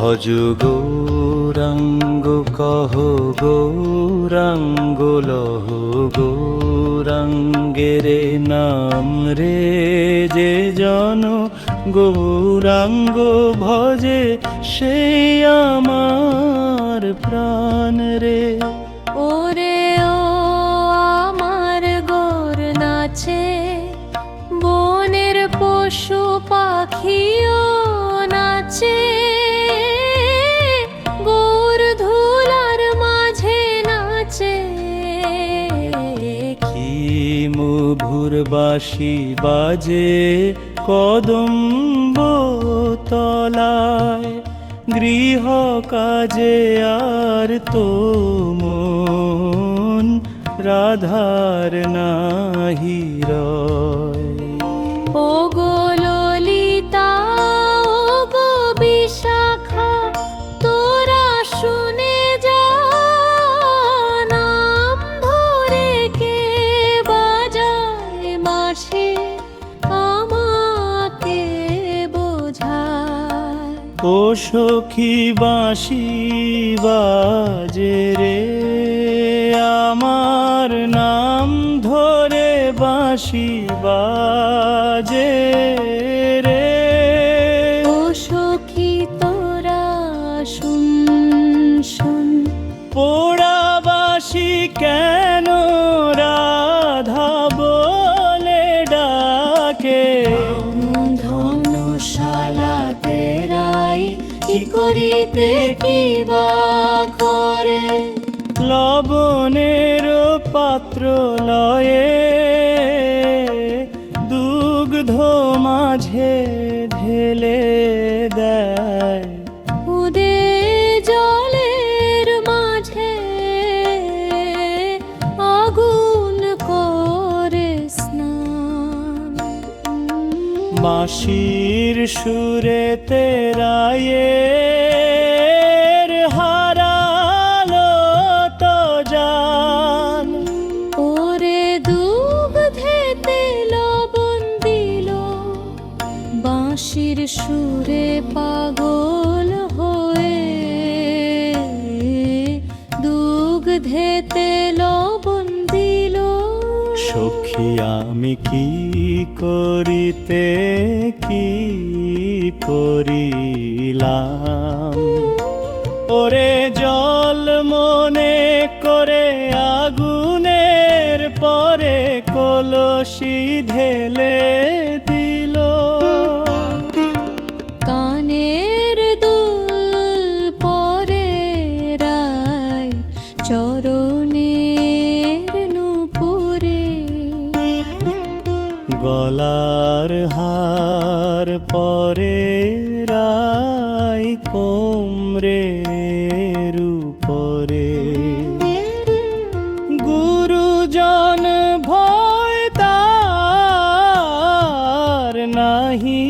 ভজ গৌরাঙ্গ কহ গৌরাঙ্গ, লহ গৌরাঙ্গেরে নাম রে যে জন গৌরাঙ্গ ভজে সেই আমার প্রাণ রে। ওরে ও আমার গোর নাচে, বনের পশু পাখিও বাঁশি বাজে কদম্ব তলায় গৃহ কাজে আর তো মন রাধার নাহি রয় বাঁশি আমাকে বোঝায়। ও সখী বাঁশি বাজে রে আমার নাম ধরে বাঁশি বাজে। করিতে কি বা করে? লবণের পাত্র লয়ে দুগ্ধ মাঝে বাঁশির সুরে তেরায়ের হারালো তো জান। ওরে দুগ্ধেতে লবণ বাঁশির সুরে পাগল হয়ে। লবণ দিল সখী আমি কি করিতে কি করিলাম? ওরে জল মনে করে আগুনের পরে কলসি ঢেলে গলার হার পরে রাই কোমরে উপরে গুরুজন ভয় তার নাহি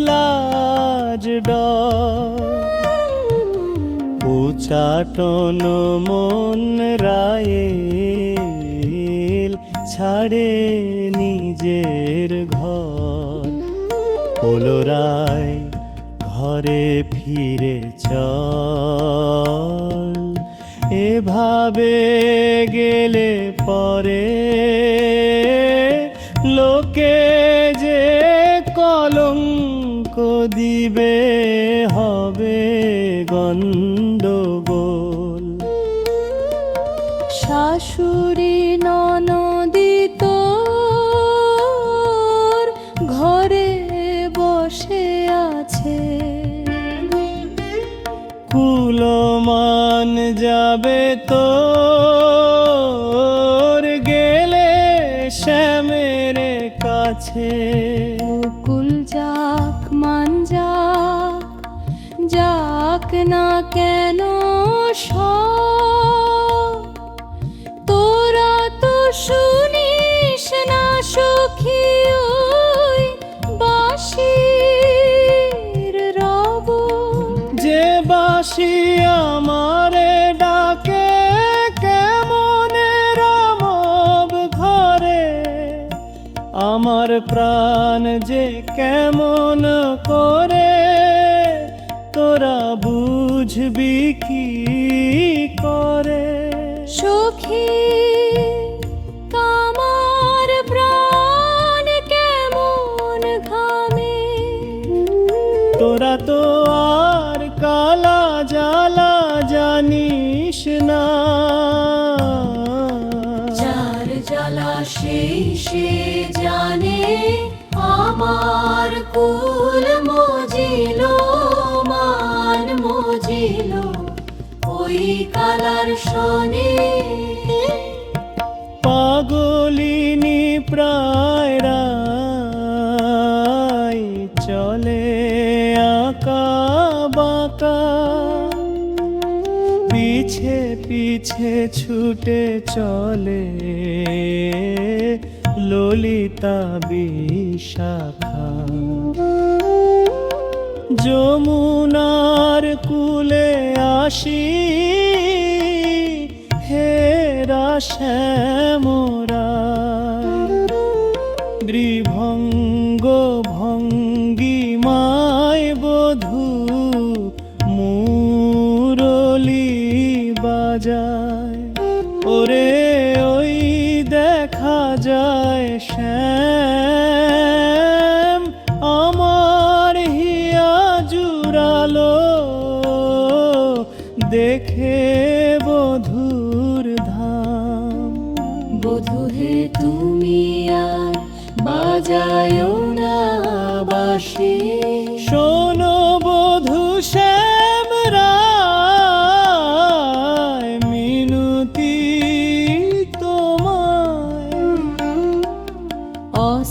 লাজ উচাটন মন রায়েল ছাড়ে নিজের ঘর পুনরায় ঘরে ফিরে চল। এভাবে গেলে পরে লোকে যে কলঙ্ক দিবে হবে গণ্ডগোল শাশুড়ি কাছে কুল যাক মান যাক যাক না কেন তোরা তো শুনিস না সখী ওই বাঁশির রব। যে বাসি আমার প্রাণ যে কেমন করে তোরা বুঝবি কি করে? সখী কামার প্রাণ কেমন ঘামে? তোরা তো আর কালা জ্বালা জানিস না। যার জ্বালা সেই আমার কুল মজিল, মান মজিল, ওই কালার শনে। পাগলিনী প্রায় রায় চলে আঁকা বাঁকা পিছে পিছে ছুটে চলে ললিতা বিশাখা। যমুনার কুলে আসি হেরা শ্যামরা দ্রিভঙ্গ ভঙ্গি মায় বধূ মুরলি বাজায় শ্যাম আমার হিয়া জুড়ালো। দেখে বধুর ধাম। বধু হে তুমি বাজায় না বাসি।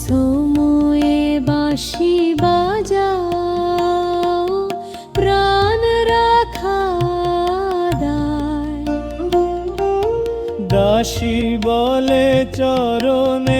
অসময়ে বাঁশি বাজাও প্রাণ রাখা দাসী বলে চরণে